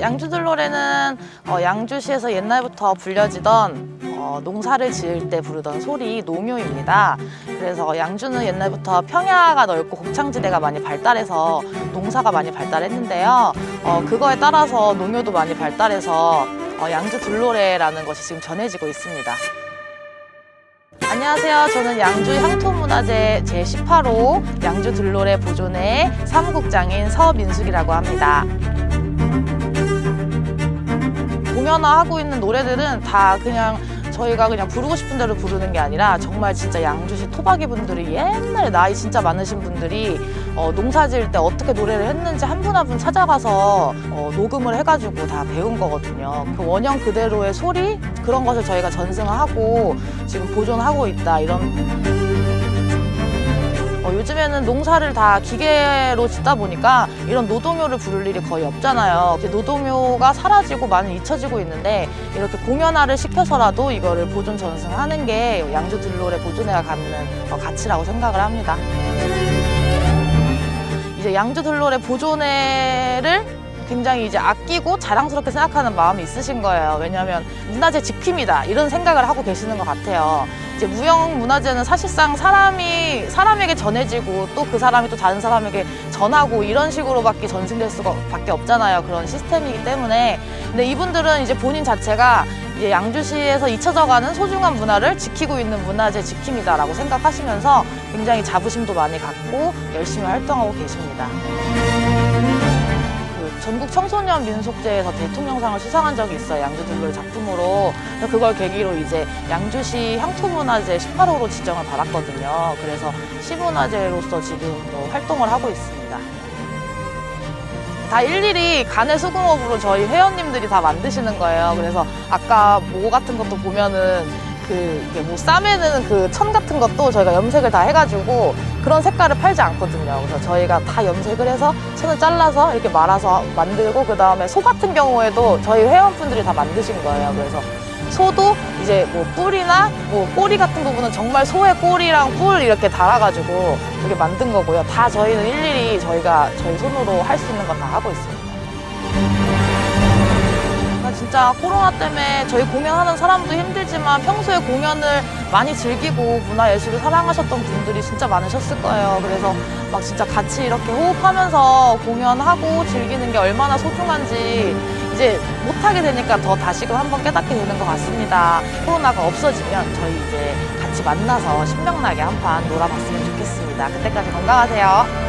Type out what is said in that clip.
양주들 노래는 어, 양주시에서 옛날부터 불려지던 어, 농사를 지을 때 부르던 소리 농요입니다. 그래서 양주는 옛날부터 평야가 넓고 곡창지대가 많이 발달해서 농사가 많이 발달했는데요. 어, 그거에 따라서 농요도 많이 발달해서 어, 양주 들노래라는 것이 지금 전해지고 있습니다. 안녕하세요. 저는 양주 향토문화재 제18호 양주 들노래 보존회 사무국장인 서민숙이라고 합니다. 공연화하고 있는 노래들은 다 그냥 저희가 그냥 부르고 싶은 대로 부르는 게 아니라 정말 진짜 양주시 토박이 분들이 옛날에 나이 진짜 많으신 분들이 어, 농사 지을 때 어떻게 노래를 했는지 한 분 한 분 찾아가서 어, 녹음을 해가지고 다 배운 거거든요. 그 원형 그대로의 소리 그런 것을 저희가 전승하고 지금 보존하고 있다 이런 어, 요즘에는 농사를 다 기계로 짓다 보니까 이런 노동요를 부를 일이 거의 없잖아요. 노동요가 사라지고 많이 잊혀지고 있는데 이렇게 공연화를 시켜서라도 이거를 보존 전승하는 게 양주 들노래 보존회가 갖는 어, 가치라고 생각을 합니다. 이제 양주 들노래 보존회를 굉장히 이제 아끼고 자랑스럽게 생각하는 마음이 있으신 거예요. 왜냐하면 문화재 지킴이다 이런 생각을 하고 계시는 것 같아요. 이제 무형 문화재는 사실상 사람이 사람에게 전해지고 또 그 사람이 또 다른 사람에게 전하고 이런 식으로밖에 전승될 수가 밖에 없잖아요. 그런 시스템이기 때문에 근데 이분들은 이제 본인 자체가 이제 양주시에서 잊혀져가는 소중한 문화를 지키고 있는 문화재 지킴이다라고 생각하시면서 굉장히 자부심도 많이 갖고 열심히 활동하고 계십니다. 그 전국 청소년 민속제에서 대통령상을 수상한 적이 있어요. 양주들노래 작품으로. 그래서 그걸 계기로 이제 양주시 향토문화재 18호로 지정을 받았거든요. 그래서 시문화재로서 지금 또 활동을 하고 있습니다. 다 일일이 간의 수공업으로 저희 회원님들이 다 만드시는 거예요. 그래서 아까 모 같은 것도 보면은 그 이게 뭐 싸매는 그 천 같은 것도 저희가 염색을 다 해가지고 그런 색깔을 팔지 않거든요. 그래서 저희가 다 염색을 해서 천을 잘라서 이렇게 말아서 만들고 그 다음에 소 같은 경우에도 저희 회원분들이 다 만드신 거예요. 그래서 소도 이제 뭐 뿔이나 뭐 꼬리 같은 부분은 정말 소의 꼬리랑 뿔 이렇게 달아가지고 이렇게 만든 거고요. 다 저희는 일일이 저희가 저희 손으로 할 수 있는 건 다 하고 있습니다. 진짜 코로나 때문에 저희 공연하는 사람도 힘들지만 평소에 공연을 많이 즐기고 문화예술을 사랑하셨던 분들이 진짜 많으셨을 거예요. 그래서 막 진짜 같이 이렇게 호흡하면서 공연하고 즐기는 게 얼마나 소중한지 이제 못하게 되니까 더 다시금 한번 깨닫게 되는 것 같습니다. 코로나가 없어지면 저희 이제 같이 만나서 신명나게 한 판 놀아봤으면 좋겠습니다. 그때까지 건강하세요.